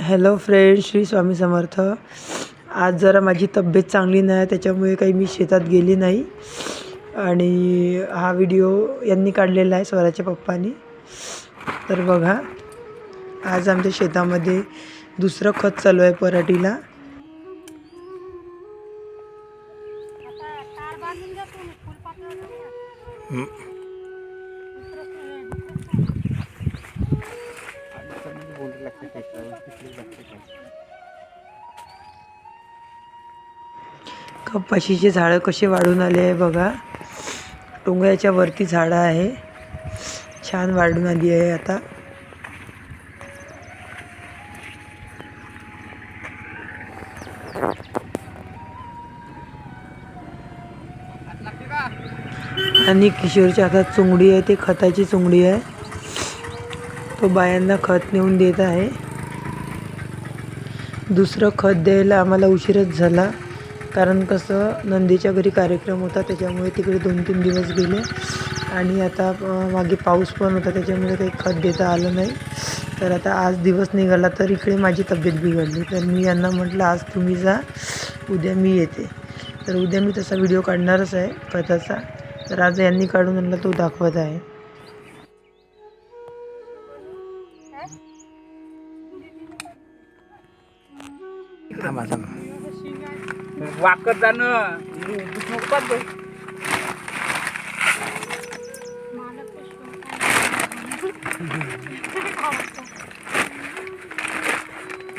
Hello friend Shri Swami Samarth आज जरा माझी तब्येत चांगली नाही त्याच्यामुळे काही मी शेतात गेली नाही. आणि हा व्हिडिओ यांनी काढलेला आहे स्वराच्या पप्पानी. तर बघा आज आमच्या शेतामध्ये दुसरं खत चालू आहे पराठीला. आता तार कपाशीचे झाडं कसे वाढून आले आहे बघा. डोंगराच्या वरती झाडं आहे. छान वाढून आली आहे आता. आणि किशोरच्या हातात चुंगडी आहे ते खताची चुंगडी आहे. तो बायांना खत नेऊन देत आहे. दुसरं खत द्यायला आम्हाला उशीरच झाला. कारण कसं नंदीच्या घरी कार्यक्रम होता त्याच्यामुळे तिकडे दोन तीन दिवस गेले. आणि आता मागे पाऊस पण होता त्याच्यामुळे काही खत देता आलं नाही. तर आता आज दिवस निघाला तर इकडे माझी तब्येत बिघडली. तर मी यांना म्हटलं आज तुम्ही जा उद्या मी येते. तर उद्या मी तसा व्हिडिओ काढणारच आहे खताचा. तर आज यांनी काढून आणला तो दाखवत आहे. वाकत जाणं नको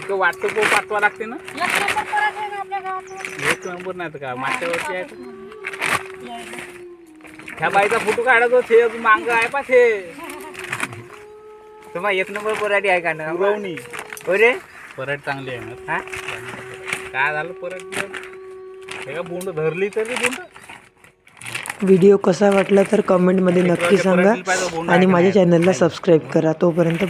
तो वाटतो को पाठवा लागते ना. एक नंबर नाही तर का मागच्या आहे ह्या बाईचा फोटो काढायचो ते मांग आहे पा ते तुम्हाला एक नंबर पराठी आहे का ना? पुरवणी. रे. पराठी चांगली आहे ना. हा? काय झालं पराठी? हे का बोंड धरली तरी बोंड? व्हिडिओ कसा वाटला तर कमेंटमध्ये नक्की सांगा. आणि माझ्या चॅनलला सबस्क्राईब करा. तोपर्यंत